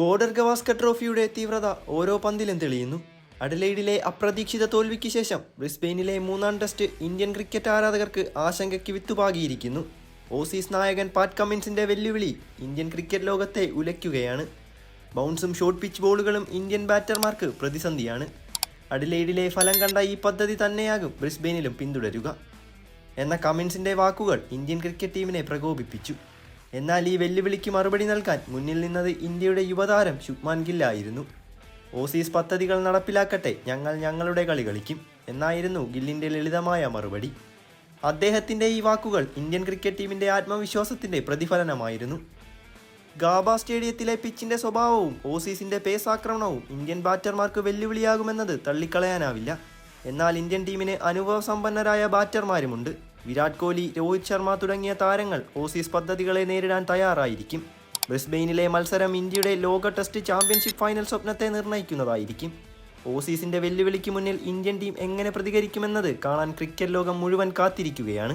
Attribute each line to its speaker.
Speaker 1: Border Gavaskar ട്രോഫിയുടെ തീവ്രത ഓരോ പന്തിലും തെളിയുന്നു. അഡലൈഡിലെ അപ്രതീക്ഷിത തോൽവിക്ക് ശേഷം ബ്രിസ്ബെയിനിലെ മൂന്നാം ടെസ്റ്റ് ഇന്ത്യൻ ക്രിക്കറ്റ് ആരാധകർക്ക് ആശങ്കയ്ക്ക് വിത്തുപാകിയിരിക്കുന്നു. ഓസീസ് നായകൻ പാറ്റ് കമ്മിൻസിന്റെ വെല്ലുവിളി ഇന്ത്യൻ ക്രിക്കറ്റ് ലോകത്തെ ഉലയ്ക്കുകയാണ്. ബൗൺസും ഷോർട്ട് പിച്ച് ബോളുകളും ഇന്ത്യൻ ബാറ്റർമാർക്ക് പ്രതിസന്ധിയാണ്. അഡിലൈഡിലെ ഫലം കണ്ട ഈ പദ്ധതി തന്നെയാകും ബ്രിസ്ബെയിനിലും പിന്തുടരുക. എന്ന കമിൻസിന്റെ വാക്കുകൾ ഇന്ത്യൻ ക്രിക്കറ്റ് ടീമിനെ പ്രകോപിപ്പിച്ചു. എന്നാൽ ഈ വെല്ലുവിളിക്ക് മറുപടി നൽകാൻ മുന്നിൽ നിന്നത് ഇന്ത്യയുടെ യുവതാരം ശുഭ്മാൻ ഗില്ലായിരുന്നു ഓസീസ് പദ്ധതികൾ നടപ്പിലാക്കട്ടെ ഞങ്ങൾ ഞങ്ങളുടെ കളി കളിക്കും എന്നായിരുന്നു ഗില്ലിന്റെ ലളിതമായ മറുപടി. അദ്ദേഹത്തിന്റെ ഈ വാക്കുകൾ ഇന്ത്യൻ ക്രിക്കറ്റ് ടീമിന്റെ ആത്മവിശ്വാസത്തിന്റെ പ്രതിഫലനമായിരുന്നു. ഗാബ സ്റ്റേഡിയത്തിലെ പിച്ചിന്റെ സ്വഭാവവും ഓസീസിന്റെ പേസ് ആക്രമണവും ഇന്ത്യൻ ബാറ്റർമാർക്ക് വെല്ലുവിളിയാകുമെന്നത് തള്ളിക്കളയാനാവില്ല. എന്നാൽ ഇന്ത്യൻ ടീമിന് അനുഭവസമ്പന്നരായ ബാറ്റർമാരുമുണ്ട്. വിരാട് കോഹ്ലി രോഹിത് ശർമ്മ തുടങ്ങിയ താരങ്ങൾ ഓസീസ് പദ്ധതികളെ നേരിടാൻ തയ്യാറായിരിക്കും. ബ്രിസ്ബെയിനിലെ മത്സരം ഇന്ത്യയുടെ ലോക ടെസ്റ്റ് ചാമ്പ്യൻഷിപ്പ് ഫൈനൽ സ്വപ്നത്തെ നിർണയിക്കുന്നതായിരിക്കും ഓസീസിന്റെ വെല്ലുവിളിക്ക് മുന്നിൽ ഇന്ത്യൻ ടീം എങ്ങനെ പ്രതികരിക്കുമെന്നത് കാണാൻ ക്രിക്കറ്റ് ലോകം മുഴുവൻ കാത്തിരിക്കുകയാണ്.